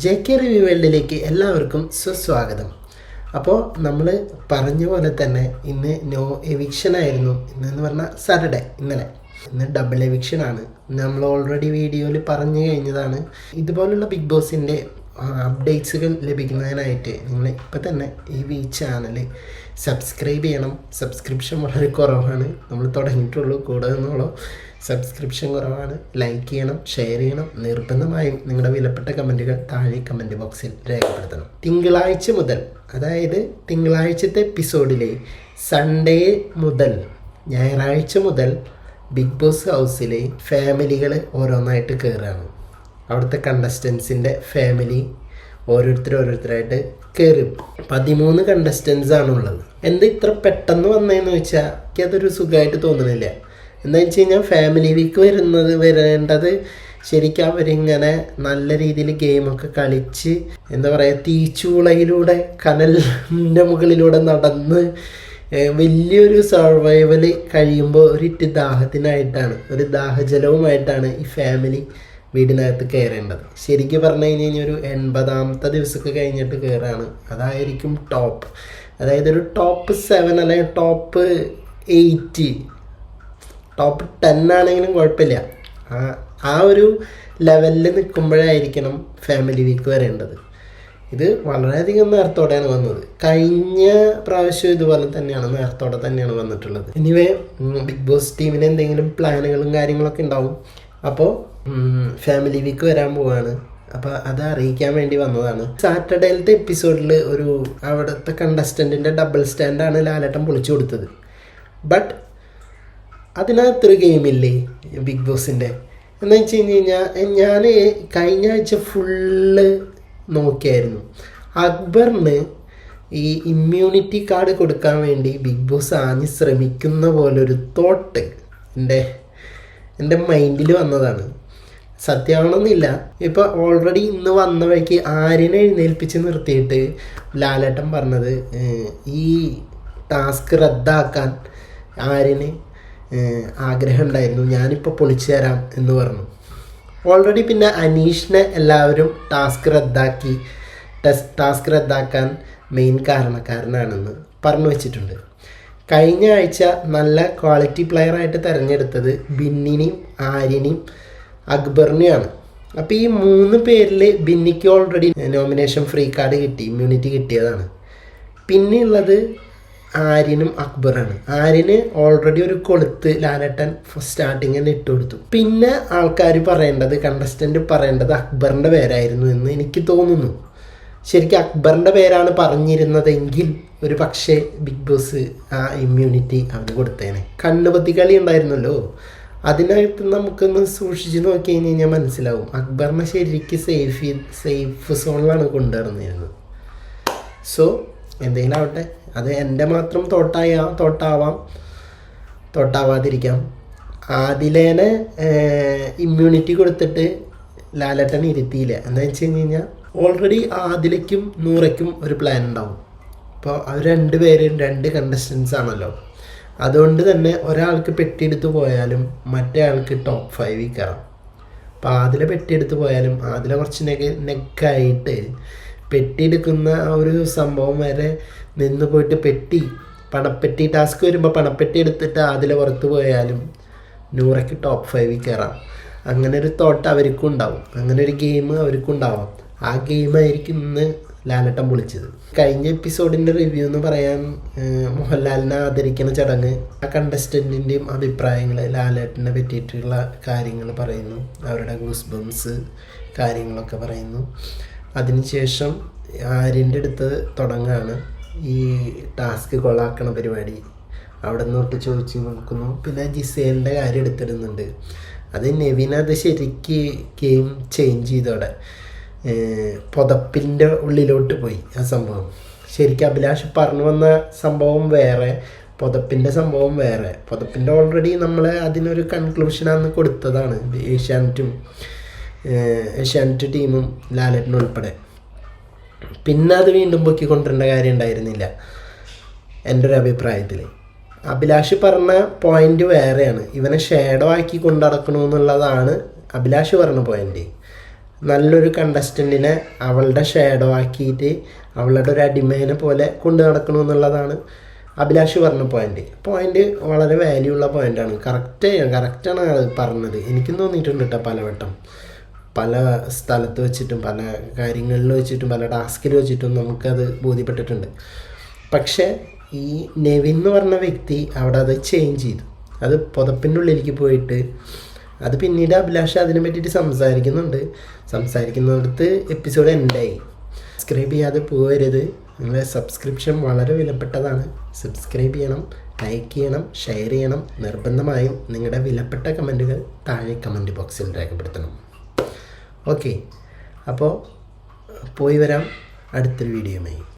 J K review വേൾഡിലേക്ക് എല്ലാവർക്കും സുസ്വാഗതം. അപ്പോൾ നമ്മൾ പറഞ്ഞ പോലെ തന്നെ ഇന്ന് നോ എവിക്ഷൻ ആയിരുന്നു. ഇന്നെന്ന് പറഞ്ഞാൽ സാറ്റർഡേ ഇന്നലെ. ഇന്ന് ഡബിൾ എവിക്ഷൻ ആണ്. നമ്മൾ ഓൾറെഡി വീഡിയോയിൽ പറഞ്ഞു കഴിഞ്ഞതാണ്. ഇതുപോലുള്ള ബിഗ് ബോസിന്റെ അപ്ഡേറ്റ്സുകൾ ലഭിക്കുന്നതിനായിട്ട് നിങ്ങൾ ഇപ്പം തന്നെ ഈ വി ചാനൽ സബ്സ്ക്രൈബ് ചെയ്യണം. സബ്സ്ക്രിപ്ഷൻ വളരെ കുറവാണ്. നമ്മൾ തുടങ്ങിയിട്ടുള്ളൂ. കൂടെ നിന്നോളൂ. സബ്സ്ക്രിപ്ഷൻ കുറവാണ്. ലൈക്ക് ചെയ്യണം. ഷെയർ ചെയ്യണം. നിർബന്ധമായും നിങ്ങളുടെ വിലപ്പെട്ട കമന്റുകൾ താഴെ കമന്റ് ബോക്സിൽ രേഖപ്പെടുത്തണം. തിങ്കളാഴ്ച മുതൽ അതായത് തിങ്കളാഴ്ചത്തെ എപ്പിസോഡിലെ സൺഡേ മുതൽ ഞായറാഴ്ച മുതൽ ബിഗ് ബോസ് ഹൗസിലെ ഫാമിലികൾ ഓരോന്നായിട്ട് കയറുകയാണ് അവിടുത്തെ കണ്ടസ്റ്റൻസിന്റെ ഫാമിലി ഓരോരുത്തർ ഓരോരുത്തരായിട്ട് കയറി പതിമൂന്ന് കണ്ടസ്റ്റൻസ് ആണുള്ളത്. എന്താ ഇത്ര പെട്ടെന്ന് വന്നതെന്ന് വെച്ചാൽ എനിക്കതൊരു സുഖമായിട്ട് തോന്നുന്നില്ല. എന്താ വെച്ച് കഴിഞ്ഞാൽ ഫാമിലി വീക്ക് വരുന്നത് വരേണ്ടത് ശരിക്കും അവരിങ്ങനെ നല്ല രീതിയിൽ ഗെയിമൊക്കെ കളിച്ച് എന്താ പറയുക തീച്ചുളയിലൂടെ കനലിന്റെ മുകളിലൂടെ നടന്ന് വലിയൊരു സർവൈവൽ കഴിയുമ്പോൾ ഒരിറ്റ് ദാഹത്തിനായിട്ടാണ് ഒരു ദാഹജലവുമായിട്ടാണ് ഈ ഫാമിലി വീടിനകത്ത് കയറേണ്ടത്. ശരിക്കും പറഞ്ഞു കഴിഞ്ഞ് കഴിഞ്ഞാൽ ഒരു എൺപതാമത്തെ ദിവസമൊക്കെ കഴിഞ്ഞിട്ട് കയറാണ്. അതായിരിക്കും ടോപ്പ് അതായത് ഒരു ടോപ്പ് സെവൻ അല്ലെങ്കിൽ ടോപ്പ് എയ്റ്റ് ടോപ്പ് ടെൻ ആണെങ്കിലും കുഴപ്പമില്ല. ആ ഒരു ലെവലിൽ നിൽക്കുമ്പോഴായിരിക്കണം ഫാമിലി വീക്ക് വരേണ്ടത്. ഇത് വളരെയധികം നേരത്തോടെയാണ് വന്നത്. കഴിഞ്ഞ പ്രാവശ്യം ഇതുപോലെ തന്നെയാണ് നേരത്തോടെ തന്നെയാണ് വന്നിട്ടുള്ളത്. എനിവേ ബിഗ് ബോസ് ടീമിന് എന്തെങ്കിലും പ്ലാനുകളും കാര്യങ്ങളൊക്കെ ഉണ്ടാവും. അപ്പോൾ ഫാമിലി വീക്ക് വരാൻ പോവാണ്. അപ്പോൾ അത് അറിയിക്കാൻ വേണ്ടി വന്നതാണ്. സാറ്റർഡേയിലത്തെ എപ്പിസോഡിൽ ഒരു അവിടുത്തെ കണ്ടസ്റ്റന്റിന്റെ ഡബിൾ സ്റ്റാൻഡാണ് ലാലേട്ടൻ പൊളിച്ചു കൊടുത്തത്. ബട്ട് അതിനകത്തൊരു ഗെയിമില്ലേ ബിഗ് ബോസിന്റെ എന്ന് വെച്ച് കഴിഞ്ഞ് കഴിഞ്ഞാൽ ഞാൻ കഴിഞ്ഞ ആഴ്ച ഫുള്ള് നോക്കിയായിരുന്നു. അക്ബറിന് ഈ ഇമ്മ്യൂണിറ്റി കാർഡ് കൊടുക്കാൻ വേണ്ടി ബിഗ് ബോസ് ആഞ്ഞ് ശ്രമിക്കുന്ന പോലൊരു തോട്ട് എന്റെ എന്റെ മൈൻഡിൽ വന്നതാണ്. സത്യമാണെന്നില്ല. ഇപ്പോൾ ഓൾറെഡി ഇന്ന് വന്ന വഴിക്ക് എഴുന്നേൽപ്പിച്ച് നിർത്തിയിട്ട് ലാലേട്ടൻ പറഞ്ഞത് ഈ ടാസ്ക് റദ്ദാക്കാൻ ആര്യന് ഏഹ്, ആഗ്രഹം ഉണ്ടായിരുന്നു ഞാനിപ്പോൾ പൊളിച്ചു തരാം എന്ന് പറഞ്ഞു. ഓൾറെഡി പിന്നെ അനീഷിനെ എല്ലാവരും ടാസ്ക് റദ്ദാക്കി ടെസ്റ്റ് ടാസ്ക് റദ്ദാക്കാൻ മെയിൻ കാരണക്കാരനാണെന്ന് പറഞ്ഞു വെച്ചിട്ടുണ്ട്. കഴിഞ്ഞ ആഴ്ച നല്ല ക്വാളിറ്റി പ്ലെയറായിട്ട് തിരഞ്ഞെടുത്തത് ബിന്നിനെയും ആര്യനെയും അക്ബറിനെയാണ്. അപ്പോൾ ഈ മൂന്ന് പേരിൽ ബിന്നിക്ക് ഓൾറെഡി നോമിനേഷൻ ഫ്രീ കാർഡ് കിട്ടി ഇമ്മ്യൂണിറ്റി കിട്ടിയതാണ്. പിന്നെയുള്ളത് ആര്യനും അക്ബറാണ്. ആര്യന് ഓൾറെഡി ഒരു കൊളുത്ത് ലാലട്ടൻ സ്റ്റാർട്ടിങ് തന്നെ ഇട്ട് കൊടുത്തു. പിന്നെ ആൾക്കാർ പറയേണ്ടത് കണ്ടസ്റ്റന്റ് പറയേണ്ടത് അക്ബറിന്റെ പേരായിരുന്നു എന്ന് എനിക്ക് തോന്നുന്നു. ശരിക്കും അക്ബറിന്റെ പേരാണ് പറഞ്ഞിരുന്നതെങ്കിൽ ഒരു പക്ഷേ ബിഗ് ബോസ് ആ ഇമ്മ്യൂണിറ്റി അവന് കൊടുത്തേനെ. കണ്ണുപത്തി കളി ഉണ്ടായിരുന്നല്ലോ. അതിനകത്ത് നമുക്കൊന്ന് സൂക്ഷിച്ച് നോക്കി കഴിഞ്ഞ് കഴിഞ്ഞാൽ മനസ്സിലാവും. അക്ബറിനെ ശരിക്ക് സേഫ് സേഫ് സോണിലാണ് കൊണ്ടുവരുന്നത്. സോ എന്തെങ്കിലും ആവട്ടെ. അത് എന്റെ മാത്രം തോട്ടായ തോട്ടാവാം. തോട്ടാവാതിരിക്കാം. ആദിലേനെ ഇമ്മ്യൂണിറ്റി കൊടുത്തിട്ട് ലാലട്ടൻ ഇരുത്തിയില്ല. എന്താ വെച്ച് കഴിഞ്ഞ് കഴിഞ്ഞാൽ ഓൾറെഡി ആദിലയ്ക്കും നൂറയ്ക്കും ഒരു പ്ലാൻ ഉണ്ടാവും. അപ്പോൾ അവർ രണ്ട് പേരും രണ്ട് കണ്ടസ്റ്റൻസ് ആണല്ലോ. അതുകൊണ്ട് തന്നെ ഒരാൾക്ക് പെട്ടിയെടുത്ത് പോയാലും മറ്റേ ആൾക്ക് ടോപ്പ് ഫൈവിൽ കയറാം അപ്പോൾ ആദില പെട്ടിയെടുത്ത് പോയാലും ആദില കുറച്ച് നെഗ നെക്കായിട്ട് പെട്ടിയെടുക്കുന്ന ആ ഒരു സംഭവം വരെ നിന്ന് പോയിട്ട് പെട്ടി പണപ്പെട്ടി ടാസ്ക് വരുമ്പോൾ പണപ്പെട്ടി എടുത്തിട്ട് ആദില പുറത്ത് പോയാലും നൂറയ്ക്ക് ടോപ്പ് ഫൈവിൽ കയറാം അങ്ങനെ ഒരു തോട്ട് അവർക്കും ഉണ്ടാവും. അങ്ങനെ ഒരു ഗെയിം അവർക്കും ഉണ്ടാവാം. ആ ഗെയിമായിരിക്കും ഇന്ന് ലാലട്ടം പൊളിച്ചത് കഴിഞ്ഞ എപ്പിസോഡിന്റെ റിവ്യൂ എന്ന് പറയാൻ മോഹൻലാലിനെ ആദരിക്കുന്ന ചടങ്ങ് ആ കണ്ടസ്റ്റന്റിന്റെയും അഭിപ്രായങ്ങൾ ലാലേട്ടനെ പറ്റിയിട്ടുള്ള കാര്യങ്ങൾ പറയുന്നു. അവരുടെ ഗൂസ് ബംസ് കാര്യങ്ങളൊക്കെ പറയുന്നു. അതിനുശേഷം ആര്യന്റെ അടുത്ത് തുടങ്ങാണ് ഈ ടാസ്ക് കൊള്ളാക്കണ പരിപാടി. അവിടെ നിന്ന് തൊട്ട് ചോദിച്ച് നോക്കുന്നു. പിന്നെ ജിസേലിന്റെ കാര്യം എടുത്തിടുന്നുണ്ട്. അത് നെവിൻ അത് ശരിക്ക് ഗെയിം ചേഞ്ച് ചെയ്തോടെ. പുതപ്പിന്റെ ഉള്ളിലോട്ട് പോയി ആ സംഭവം. ശരിക്കും അഭിലാഷ് പറഞ്ഞു വന്ന സംഭവം വേറെ പുതപ്പിന്റെ സംഭവം വേറെ. പുതപ്പിന്റെ ഓൾറെഡി നമ്മൾ അതിനൊരു കൺക്ലൂഷനാന്ന് കൊടുത്തതാണ് ഏഷ്യാനെറ്റും ഏഷ്യാനെറ്റ് ടീമും ലാലറ്റിനും ഉൾപ്പെടെ. പിന്നെ അത് വീണ്ടും പൊക്കിക്കൊണ്ടിരേണ്ട കാര്യം ഉണ്ടായിരുന്നില്ല എന്റെ ഒരു അഭിപ്രായത്തിൽ അഭിലാഷ് പറഞ്ഞ പോയിന്റ് വേറെയാണ്. ഇവനെ ഷേഡോ ആക്കി കൊണ്ടടക്കണമെന്നുള്ളതാണ് അഭിലാഷ് പറഞ്ഞ പോയിന്റ് നല്ലൊരു കണ്ടസ്റ്റന്റിനെ അവളുടെ ഷേഡോ ആക്കിയിട്ട് അവളുടെ ഒരു അടിമേനെ പോലെ കൊണ്ടു നടക്കണമെന്നുള്ളതാണ് അഭിലാഷ് പറഞ്ഞ പോയിന്റ് പോയിന്റ് വളരെ വാല്യൂ ഉള്ള പോയിന്റാണ് കറക്റ്റ് കറക്റ്റാണ് അത് പറഞ്ഞത്. എനിക്കും തോന്നിയിട്ടുണ്ട് കേട്ടോ പലവട്ടം. പല സ്ഥലത്ത് വെച്ചിട്ടും പല കാര്യങ്ങളിൽ വെച്ചിട്ടും പല ടാസ്കിൽ വെച്ചിട്ടും നമുക്കത് ബോധ്യപ്പെട്ടിട്ടുണ്ട്. പക്ഷേ ഈ നെവിൻ എന്ന് പറഞ്ഞ വ്യക്തി അവിടെ അത് ചേഞ്ച് ചെയ്തു. അത് പുതപ്പിന്റെ ഉള്ളിലേക്ക് പോയിട്ട് അത് പിന്നീട് അഭിലാഷ് അതിനെ പറ്റിയിട്ട് സംസാരിക്കുന്നുണ്ട്. സംസാരിക്കുന്നിടത്ത് എപ്പിസോഡ് എൻഡായി സബ്സ്ക്രൈബ് ചെയ്യാതെ പോകരുത്. നിങ്ങളുടെ സബ്സ്ക്രിപ്ഷൻ വളരെ വിലപ്പെട്ടതാണ്. സബ്സ്ക്രൈബ് ചെയ്യണം ലൈക്ക് ചെയ്യണം ഷെയർ ചെയ്യണം. നിർബന്ധമായും നിങ്ങളുടെ വിലപ്പെട്ട കമന്റുകൾ താഴെ കമന്റ് ബോക്സിൽ രേഖപ്പെടുത്തണം. ഓക്കെ അപ്പോൾ പോയി വരാം. അടുത്തൊരു വീഡിയോയുമായി